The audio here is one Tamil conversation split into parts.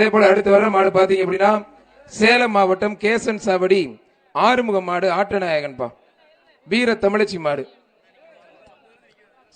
அதே போல அடுத்து வர மாடு பார்த்தீங்க அப்படின்னா சேலம் மாவட்டம் கேசன் சாவடி ஆறுமுகம் மாடு ஆட்டநாயகன்பா. வீர தமிழச்சி மாடு.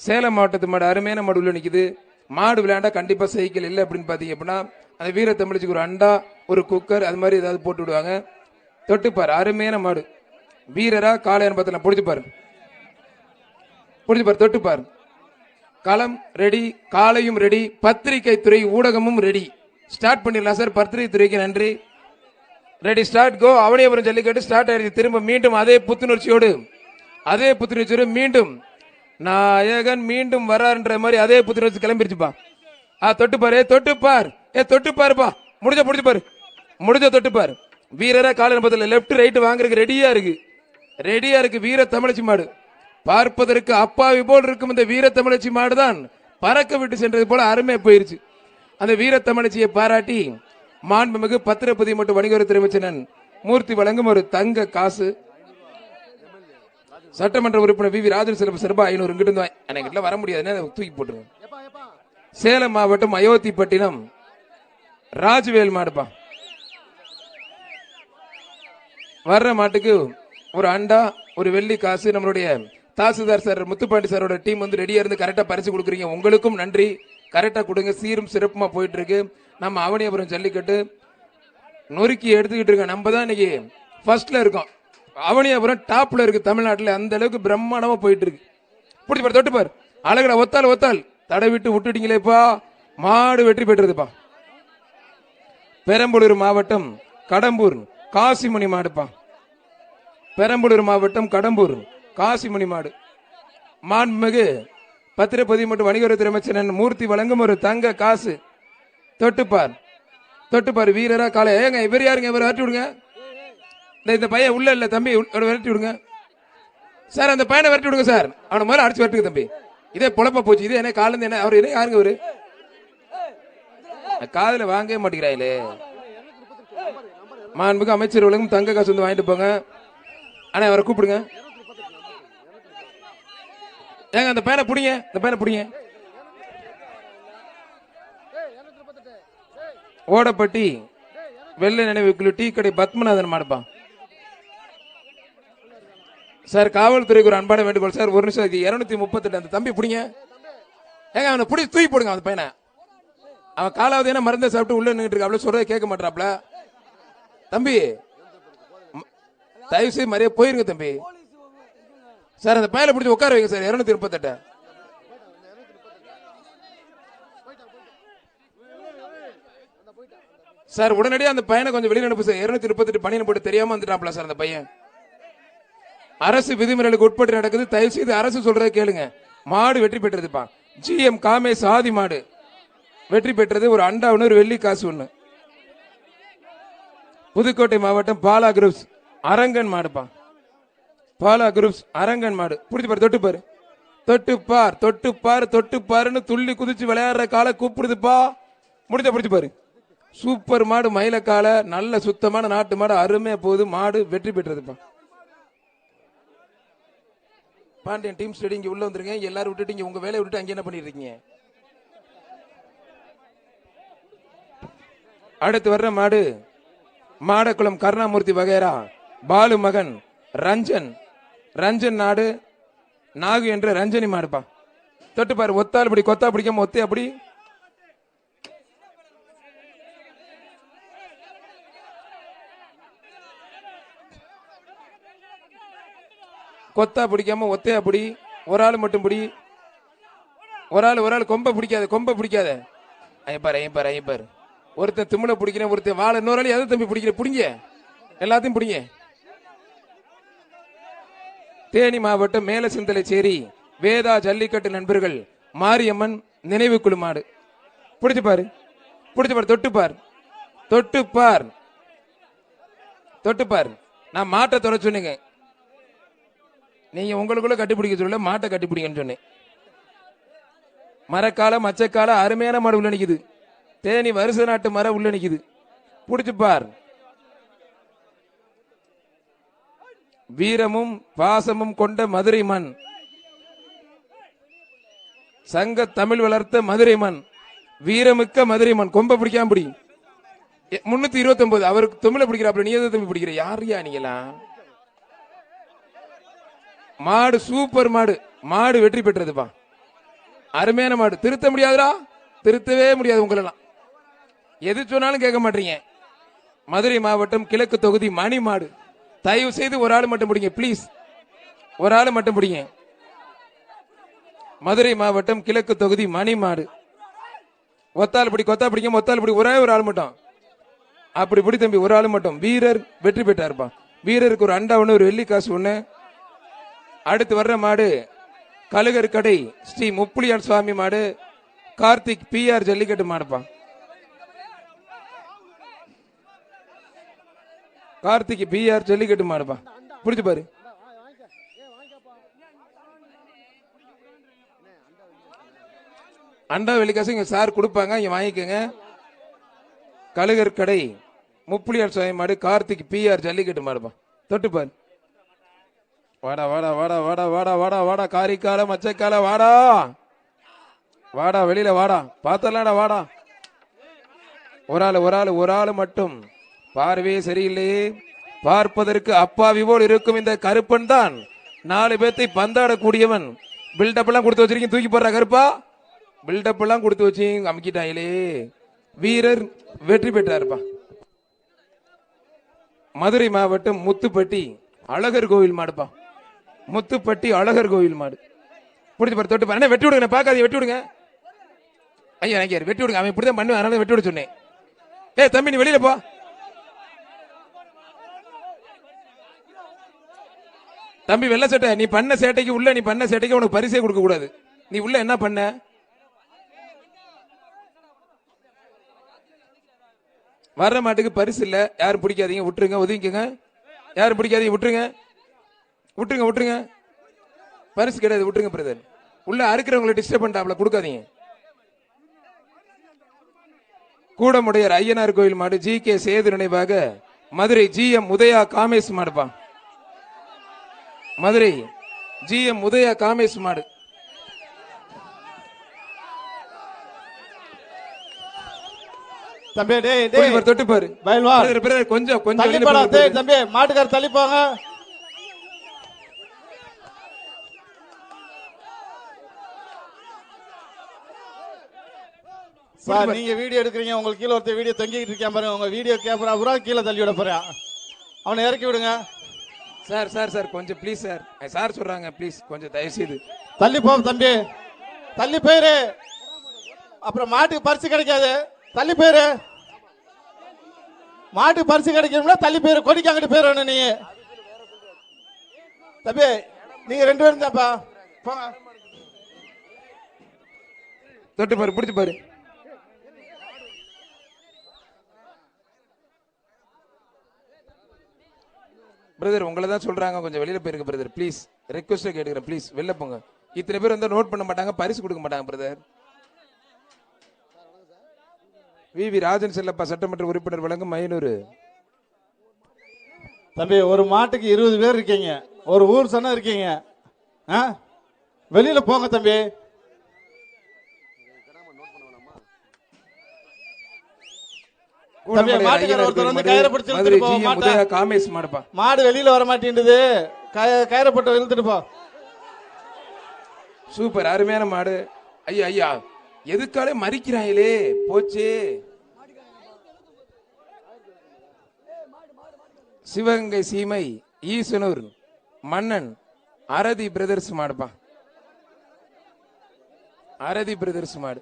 சேலம் மாவட்டத்து மாடு அருமையான மாடு உள்ள நிக்குது. மாடு விளையாண்டா கண்டிப்பா சைக்கிள் இல்லை அப்படின்னு பாத்தீங்க அப்படின்னா அந்த வீர தமிழச்சிக்கு ஒரு அண்டா ஒரு குக்கர் அது மாதிரி ஏதாவது போட்டு விடுவாங்க. தொட்டுப்பார். அருமையான மாடு. வீரரா காளையான்னு பார்த்தலாம் பிடிச்சு பாரு தொட்டுப்பார். களம் ரெடி காலையும் ரெடி பத்திரிகை துறை ஊடகமும் ரெடி ஸ்டார்ட் பண்ணிடலாம் சார் பர்த்ரி துறைக்கு நன்றி. Ready start go Avaniyapuram jallikattu start ஆயிடுச்சு. திரும்ப மீண்டும் அதே புத்துணர்ச்சியோடு அதே புத்துணர்ச்சியோடு மீண்டும் நாயகன் மீண்டும் வராருன்ற மாதிரி அதே புத்துணர்ச்சி கிளம்பிருச்சுப்பா. ஆ தொட்டுப்பார் ஏ தொட்டு பார். ஏ தொட்டு முடிஞ்ச முடிஞ்சு முடிஞ்ச தொட்டுப்பார் வீரரா காலையில் பதில் லெஃப்ட் ரைட் வாங்குறதுக்கு ரெடியா இருக்கு. ரெடியா இருக்கு வீர தமிழச்சி மாடு. பார்ப்பதற்கு அப்பாவி போல் இருக்கும் இந்த வீர தமிழச்சி மாடு தான் பறக்க விட்டு சென்றது போல அருமையாக போயிருச்சு. அந்த வீர தமிழச்சியை பாராட்டி மாண்புமிகு பத்திரப்பதி மற்றும் வணிகத்துறை அமைச்சரன் மூர்த்தி வழங்கும் ஒரு தங்க காசு. சட்டமன்ற உறுப்பினர் வி வி ராஜன் சிறப்பு சிறப்பா ஐநூறு இங்கிட்டு எனக்கு வர முடியாதுன்னு தூக்கி போட்டு சேலம் மாவட்டம் அயோத்திப்பட்டினம். ராஜ்வேல் மாடுப்பா. வர்ற மாட்டுக்கு ஒரு அண்டா ஒரு வெள்ளி காசு. நம்மளுடைய தாசில்தார் சார் முத்துப்பாண்டி சாரோட டீம் வந்து ரெடியா இருந்து கரெக்டா பரிசு கொடுக்குறீங்க. உங்களுக்கும் நன்றி. கரெக்டாக கொடுங்க. சீரும் சிறப்புமாக போயிட்டுருக்கு. நம்ம அவனியபுரம் ஜல்லிக்கட்டு நொறுக்கி எடுத்துக்கிட்டு இருக்கோம். நம்ம தான் இன்னைக்கு ஃபர்ஸ்ட்டில் இருக்கோம். அவனியபுரம் டாப்பில் இருக்குது தமிழ்நாட்டில். அந்த அளவுக்கு பிரம்மாண்டமாக போயிட்டு இருக்கு பிடிச்சி பாரு தொட்டு அழகடா ஒத்தால் ஒத்தால் தடை விட்டு விட்டுட்டீங்களேப்பா மாடு வெற்றி பெற்றதுப்பா. பெரம்பலூர் மாவட்டம் கடம்பூர் காசிமணி மாடுப்பா. பெரம்பலூர் மாவட்டம் கடம்பூர் காசிமணி மாடு. மாண்புமிகு பத்திரப்பதி மற்றும் வணிகத்துறை அமைச்சர் மூர்த்தி வழங்கும் ஒரு தங்க காசு. தொட்டுப்பார். தொட்டுப்பார். வீரரா காலை. ஏங்க இவர் யாருங்க? இவர் விரட்டி விடுங்க. இந்த இந்த பையன் உள்ள இல்ல தம்பி. அவனை விரட்டி விடுங்க. சார் அந்த பையனை விரட்டி விடுங்க சார். அவனை முதல்ல அடிச்சு விரட்டுங்க தம்பி. இதே புழப்ப போச்சு. இது என்ன காலேருந்து என்ன? அவர் என்ன யாருங்க அவரு காதில் வாங்கவே மாட்டேங்கிறாங்களே மாண்புக்கு அமைச்சர் உலகம் தங்க காசு வந்து வாங்கிட்டு போங்க. அண்ணா அவரை கூப்பிடுங்க. ஏங்க அந்த பையனை பிடிங்க இந்த பையனை பிடிங்க. ஓடப்பட்டி வெள்ளை நினைவுக்குழு டீ கடை பத்மநாதன் மாடுப்பா சார் காவல்துறைக்கு ஒரு அன்பான வேண்டுகோள். சார் ஒரு நிமிஷம் இரநூத்தி முப்பத்தெட்டு அந்த தம்பி பிடிங்க. ஏங்க அவனை பிடி தூக்கி போடுங்க அந்த பையனை. அவன் காலாவது என்ன மருந்தை சாப்பிட்டு உள்ள நின்றுட்டு இருக்க சொல்றதை கேட்க மாட்டாப்ல தம்பி தயவு செய்து மரியாதை போயிருங்க தம்பி. சார் அந்த பையனை பிடிச்சி உட்கார வைங்க சார். இரநூத்தி முப்பத்தெட்டு. சார் உடனடியாக அந்த பையனை கொஞ்சம் வெளியில் அனுப்பு சார். இருநூத்தி முப்பத்தெட்டு பணியில் போட்டு தெரியாமல் வந்துட்டாப்ல சார் அந்த பையன். அரசு விதிமுறைகளுக்கு உட்பட்டு நடக்குது. தயவு செய்து அரசு சொல்றத கேளுங்க. மாடு வெற்றி பெற்றதுப்பா ஜிஎம் காமே சாதி மாடு. வெற்றி பெற்றது ஒரு அண்டா ஒன்று ஒரு வெள்ளி காசு ஒன்று புதுக்கோட்டை மாவட்டம் பாலா குரூப்ஸ் அரங்கன் மாடுப்பா. பாலா குரூப்ஸ் அரங்கன் மாடு. பிடிச்சி பாரு தொட்டு பாரு. தொட்டு பார் தொட்டு பார் தொட்டு பாருன்னு துள்ளி குதிச்சு விளையாடுற காலை கூப்பிடுதுப்பா முடிஞ்ச பிடிச்சி பாரு. சூப்பர் மாடு மயிலக்கால நல்ல சுத்தமான நாட்டு மாடு அருமையா போகுது. மாடு வெற்றி பெற்றதுப்பா பாண்டியன் டீம் ஸ்டடி இங்க உள்ள வந்துருங்க எல்லாரும் விட்டுட்டு இங்க உங்க வேலையை விட்டுட்டு அங்க என்ன பண்ணிட்டு இருக்கீங்க அடுத்து வர்ற மாடு மாடக்குளம் கருணாமூர்த்தி வகைரா பாலு மகன் ரஞ்சன். ரஞ்சன் நாடு நாகு என்று ரஞ்சனி மாடுப்பா தொட்டு பாரு ஒத்தால் இப்படி கொத்தா பிடிக்காம ஒத்தே அப்படி. கொத்தா பிடிக்காம ஒத்தே பிடி ஒரு ஆள் மட்டும் பிடி. ஒரு ஆள் ஒரு ஆள் கொம்பை பிடிக்காத கொம்பை பிடிக்காத. ஐயப்பாரு ஐயப்பாரு ஐயப்பாரு ஒருத்தன் திமிழ பிடிக்கிறேன் ஒருத்தன் வாழை இன்னொரு ஆள் எதை தம்பி பிடிக்கிற? பிடிங்க எல்லாத்தையும் பிடிங்க தேனி மாவட்டம் மேல சிந்தலைச்சேரி வேதா ஜல்லிக்கட்டு நண்பர்கள் மாரியம்மன் நினைவு குழு மாடு. பிடிச்சு தொட்டுப்பார் தொட்டுப்பார் தொட்டுப்பார் தொட்டு பார். தொட்டு பார். நான் மாட்டை தொலை சொன்னீங்க. நீங்க உங்களுக்குள்ள கட்டிப்பிடிக்க சொல்ல மாட்டை கட்டிப்பிடிங்கன்னு சொன்னேன். மரக்கால மச்சக்கால அருமையான மாடு உள்ள நிற்குது தேனி வருஷ நாட்டு மரம் உள்ள நிக்குது. பார். வீரமும் பாசமும் கொண்ட மதுரை மண். சங்க தமிழ் வளர்த்த மதுரை மண். வீரமிக்க மதுரை மண். கொம்ப பிடிக்காம பிடி. முன்னூத்தி இருபத்தி ஒன்பது அவருக்கு தமிழ பிடிக்கிறாப்ல நீ எதை தம்பி பிடிக்கிற? யாரியா நீங்களா மாடு சூப்பர் மாடு. மாடு வெற்றி பெற்றதுப்பா. அருமையான மாடு. திருத்த முடியாதுடா. திருத்தவே முடியாது உங்களெல்லாம். எது சொன்னாலும் கேட்க மாட்டீங்க. மதுரை மாவட்டம் கிழக்கு தொகுதி மணி மாடு தயவு செய்து ஒரு ஆள் மட்டும் பிடிங்க ப்ளீஸ் ஒரு ஆள் மட்டும் பிடிங்க. மதுரை மாவட்டம் கிழக்கு தொகுதி மணி மாடு ஒத்தால் பிடி கொத்தா பிடிங்க ஒத்தால் பிடி ஒரே ஒரு ஆள் மட்டும். அப்படி பிடி தம்பி ஒரு ஆள் மட்டும். வீரர் வெற்றி பெற்றாருப்பா. வீரருக்கு ஒரு அண்டா ஒன்று ஒரு வெள்ளி காசு ஒன்று அடுத்து வர்ற மாடு கழுகர் கடை ஸ்ரீ முப்புளியார் சுவாமி மாடு. கார்த்திக் பிஆர் ஜல்லிக்கட்டு மாடுப்பா. கார்த்திக் பிஆர் ஜல்லிக்கட்டு மாடுப்பா. பிடிச்சு பாரு. அண்டா வெள்ளிக்காசு இங்க சார் கொடுப்பாங்க இங்க வாங்கிக்கோங்க. கழுகர் கடை முப்புளியார் சுவாமி மாடு கார்த்திக் பிஆர் ஜல்லிக்கட்டு மாடுப்பா. தொட்டுப்பார் வாடா வாடா வாடா வாடா வாடா வாடா வாடா காரிக்கால மச்சக்கால வாடா. வாடா வெளியில வாடா. பார்த்தலாடா வாடா. ஒரு ஆள் ஒரு ஆள் ஒரு ஆள் மட்டும். பார்வையே சரியில்லையே. பார்ப்பதற்கு அப்பாவி போல் இருக்கும் இந்த கருப்பன் தான். நாலு பேர்த்தை பந்தாடக்கூடியவன். பில்டப் எல்லாம் கொடுத்து வச்சிருக்கீங்க தூக்கி போடுற கருப்பா? பில்டப் எல்லாம் கொடுத்து வச்சு அமுக்கிட்டாங்களே. வீரர் வெற்றி பெற்றாருப்பா. மதுரை மாவட்டம் முத்துப்பட்டி அழகர் கோவில் மாடுப்பா. முத்துப்பட்டி அழகர் கோவில் மாடு. பிடிச்சி பாரு தொட்டு பாரு. அண்ணா, வெட்டி விடுங்க பார்க்காதீங்க வெட்டி விடுங்க. ஐயா நினைக்காரு வெட்டி விடுங்க. அவன் இப்படிதான் பண்ணுவேன் அதனால வெட்டி விட சொன்னேன். ஏ தம்பி நீ வெளியில போ. தம்பி வெள்ள சேட்டை. நீ பண்ண சேட்டைக்கு உள்ள நீ பண்ண சேட்டைக்கு உனக்கு பரிசே கொடுக்க கூடாது. நீ உள்ள என்ன பண்ண? வர்ற மாட்டுக்கு பரிசு இல்ல. யாரும் பிடிக்காதீங்க. விட்டுருங்க ஒதுங்கிக்கங்க. யாரும் பிடிக்காதீங்க விட்டுருங்க. விட்டுருங்க விட்டுருங்க. பரிசு கிடையாது விட்டுருங்க பிரதர் உள்ள அறுக்கிறவங்களை டிஸ்டர்ப் பண்ணிட்டாப்ல கொடுக்காதீங்க. கூடமுடையர் ஐயனார் கோயில் மாடு ஜி கே சேது நினைவாக மதுரை ஜி எம் உதயா காமேஷ் மாடுப்பா மதுரை ஜி எம் உதயா காமேஷ் மாடு. தம்பி டேய் டேய். பாரு, தொட்டு பாரு. பயில்வா. பிரதர், கொஞ்சம் கொஞ்சம் தள்ளி போடா டேய். தம்பி. மாட்டுக்கார தள்ளி போங்க. சார் நீங்க வீடியோ எடுக்கிறீங்க உங்களுக்கு கீழே ஒருத்தர் வீடியோ தொங்கிட்டு இருக்கேன் பாருங்க. உங்க வீடியோ கேமரா பூரா கீழே தள்ளி விட போறேன். அவனை இறக்கி விடுங்க. சார் சார் சார் கொஞ்சம் ப்ளீஸ் சார். சார் சொல்றாங்க ப்ளீஸ் கொஞ்சம் தயவு செய்து தள்ளி போ தம்பி. தள்ளி போயிரு. அப்புறம் மாட்டுக்கு பரிசு கிடைக்காது. தள்ளி போயிரு. மாட்டுக்கு பரிசு கிடைக்கணும்னா தள்ளி போயிரு. கொடிக்கு அங்கிட்டு போயிடணும் நீ. தம்பி நீங்க ரெண்டு பேரும் தான்ப்பா. போங்க. தொட்டு பாரு பிடிச்சி பாரு. பிரதர் உங்களை தான் சொல்றாங்க. கொஞ்சம் வெளியில போயிருங்க பிரதர் ப்ளீஸ் ரெக்வஸ்ட் கேட்டுக்கிறேன். ப்ளீஸ் வெளில போங்க. இத்தனை பேர் வந்து நோட் பண்ண மாட்டாங்க பரிசு கொடுக்க மாட்டாங்க brother V V Rajan Chellappa சட்டமன்ற உறுப்பினர் வழங்கும் மயனூர் தம்பி ஒரு மாட்டுக்கு இருபது பேர் இருக்கீங்க. ஒரு ஊர் சொன்ன இருக்கீங்க. ஆ? வெளியில போங்க தம்பி தம்பி, மாட்டுக்காரர் ஒருத்தர் வந்து கயிறை பிடிச்சு மதுரை இழுத்துட்டு ஜி போக எம் உதயா காமேஷ் மாடுப்பா மாடு வெளியில வர மாட்டேங்குது கயிறப்பட்டு இழுத்துட்டு போ. சூப்பர் அருமையான மாடு. ஐயா ஐயா எதுக்காலே மறிக்கிறாங்களே போச்சே. சிவகங்கை சீமை ஈசனூர் மன்னன் அரதி பிரதர்ஸ் மாடுப்பா. அரதி பிரதர்ஸ் மாடு.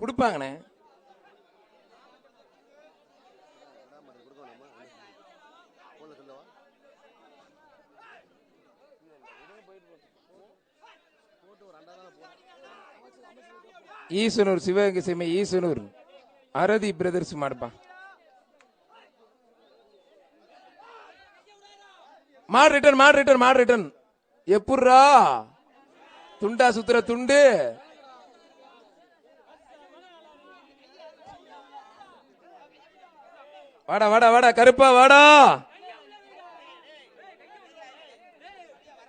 கொடுப்பாங்கண்ணே. ஈசனூர் சிவகங்கை சிமை ஈசனூர். அரதி பிரதர்ஸ் மாடுப்பா. மாடு ரிட்டர்ன் மாடு ரிட்டர்ன் மாடு ரிட்டர்ன் எப்புட்றா துண்டா சுத்துற துண்டு. வாடா வாடா வாடா கருப்பா வாடா.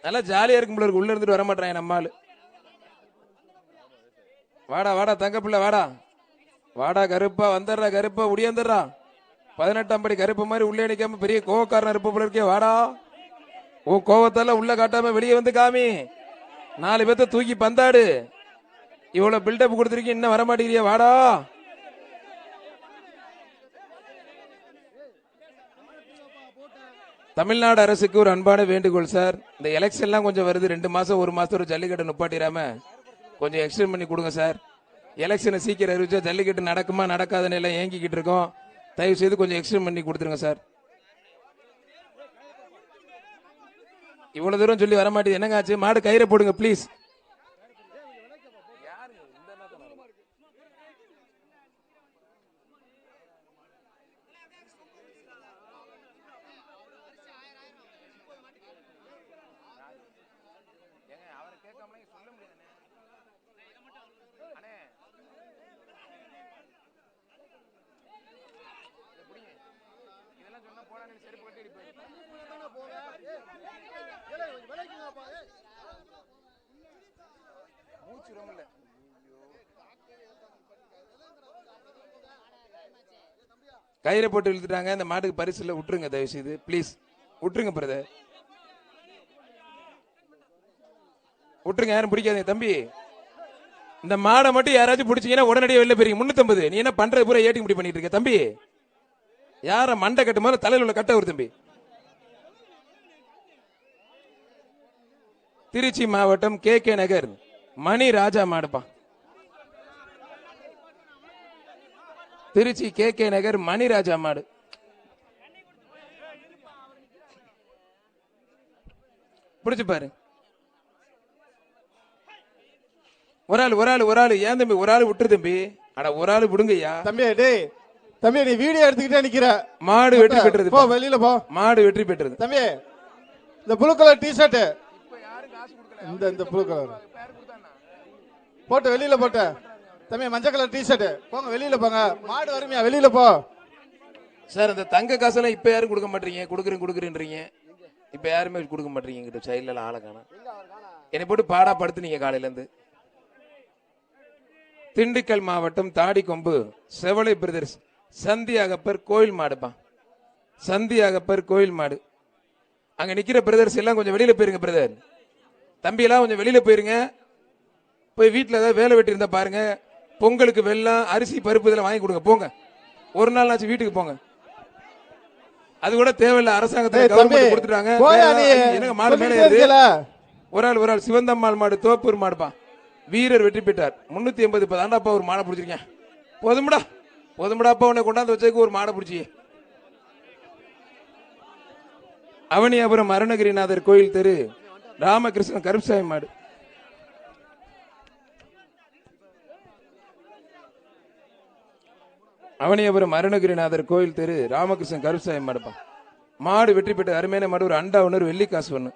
நல்லா ஜாலியா இருக்கும் போல உள்ள இருந்துட்டு வர மாட்டாங்க நம்ம ஆளு வாடா வாடா தங்க பிள்ளை வாடா. வாடா கருப்பா வந்துடுறா கருப்பா உடியாந்துடுறா பதினெட்டாம் படி கருப்பு மாதிரி உள்ளே நிக்காம பெரிய கோவக்காரன் இருப்ப போல இருக்கே வாடா. உன் கோவத்தால உள்ள காட்டாம வெளியே வந்து காமி. நாலு பேர்த்த தூக்கி பந்தாடு. இவ்வளவு பில்டப் கொடுத்துருக்கீங்க இன்னும் வர மாட்டேங்கிறியா வாடா. தமிழ்நாடு அரசுக்கு ஒரு அன்பான வேண்டுகோள் சார் இந்த எலெக்ஷன்லாம் கொஞ்சம் வருது. ரெண்டு மாதம் ஒரு மாதம் ஒரு ஜல்லிக்கட்டு நுப்பாட்டிடாம கொஞ்சம் எக்ஸ்டெண்ட் பண்ணி கொடுங்க சார் எலெக்ஷனை சீக்கிரம் அறிவிச்சா ஜல்லிக்கட்டு நடக்குமா நடக்காதுன்னு எல்லாம் ஏங்கிக்கிட்டு இருக்கோம். தயவு செய்து கொஞ்சம் எக்ஸ்டெண்ட் பண்ணி கொடுத்துருங்க சார் இவ்வளோ தூரம் சொல்லி வரமாட்டேது. என்னங்க ஆச்சு? மாடு கயிறை போடுங்க ப்ளீஸ் கயிறை போட்டு இழுத்துட்டாங்க. இந்த மாட்டுக்கு பரிசுல விட்டுருங்க தயவு செய்து ப்ளீஸ் விட்டுருங்க பிரதர் விட்டுருங்க யாரும் பிடிக்காதீங்க தம்பி. இந்த மாடை மட்டும் யாராச்சும் பிடிச்சீங்கன்னா உடனடியாக வெளில போறீங்க முன்னூத்தம்பது. நீ என்ன பண்ணுறது பூரா ஏட்டி முடி பண்ணிட்டு இருக்க தம்பி. யாரை மண்டை கட்டு தலையில் உள்ள கட்ட ஒரு தம்பி. திருச்சி மாவட்டம் கே கே நகர். மணி ராஜா மாடுப்பா. திருச்சி கே கே நகர் மணிராஜா மாடு. பிடிச்சு பாரு. ஒரு ஆள் ஒரு ஆள் ஒரு ஆள். ஏன் தம்பி ஒரு ஆள் விட்டுரு தம்பி. அட ஒரு ஆள் விடுங்கய்யா. தம்பி டேய் தம்பி நீ வீடியோ எடுத்துக்கிட்டே நிக்கிற. மாடு வெற்றி பெற்றது போ வெளியில போ. மாடு வெற்றி பெற்றது. தம்பி இந்த ப்ளூ கலர் டிஷர்ட் இந்த இந்த ப்ளூ கலர் போட்டு வெளியில போட்ட. தம்பி மஞ்சள் கலர் டிஷர்ட் போங்க வெளியில போங்க. மாடு வருமையா வெளியில போ. சார் இந்த தங்க காசெல்லாம் இப்ப யாரும் கொடுக்க மாட்டீங்க? கொடுக்குறேன் கொடுக்குறேன்றீங்க. இப்ப யாருமே கொடுக்க மாட்டீங்க எங்கிட்ட சைட்ல ஆளை காணும். என்னை போட்டு பாடா படுத்துனீங்க காலையில இருந்து திண்டுக்கல் மாவட்டம் தாடிக்கொம்பு செவலை பிரதர்ஸ் சந்தி அகப்பர் கோயில் மாடுப்பா. சந்தி அகப்பர் கோயில் மாடு. அங்க நிக்கிற பிரதர்ஸ் எல்லாம் கொஞ்சம் வெளியில போயிருங்க பிரதர் தம்பி எல்லாம் கொஞ்சம் வெளியில போயிருங்க. போய் வீட்டுல ஏதாவது வேலை வெட்டி பாருங்க. பொங்கலுக்கு வெல்லம் அரிசி பருப்பு இதெல்லாம் வாங்கி கொடுங்க. போங்க. ஒரு நாள் வீட்டுக்கு போங்க. அது கூட தேவையில்ல. கவர்மெண்ட் கொடுத்துட்டாங்க. என்னங்க மாடு மேலே. ஒரு ஆள் ஒரு ஆள். சிவந்தம்மாள் மாடு தோப்பூர் மாடுப்பா. வீரர் வெற்றி பெற்றார். முன்னூத்தி எண்பது இப்ப தாண்டாப்பா ஒரு மாடை பிடிச்சிருக்கேன். போதும்டா. போதும்டாப்பா உன்னை கொண்டாந்து வச்சதுக்கு ஒரு மாடை பிடிச்சி. அவனியாபுரம் அருணகிரிநாதர் கோயில் தெரு. ராமகிருஷ்ணன் கருப்சாமி மாடு. அவனியபுரம் அருணகிரிநாதர் கோயில் தெரு ராமகிருஷ்ணன் கருப்சாமி மாடுப்பா. மாடு வெற்றி பெற்ற அருமையான மாடு ஒரு அண்டா ஒன்று ஒரு வெள்ளி காசு ஒன்று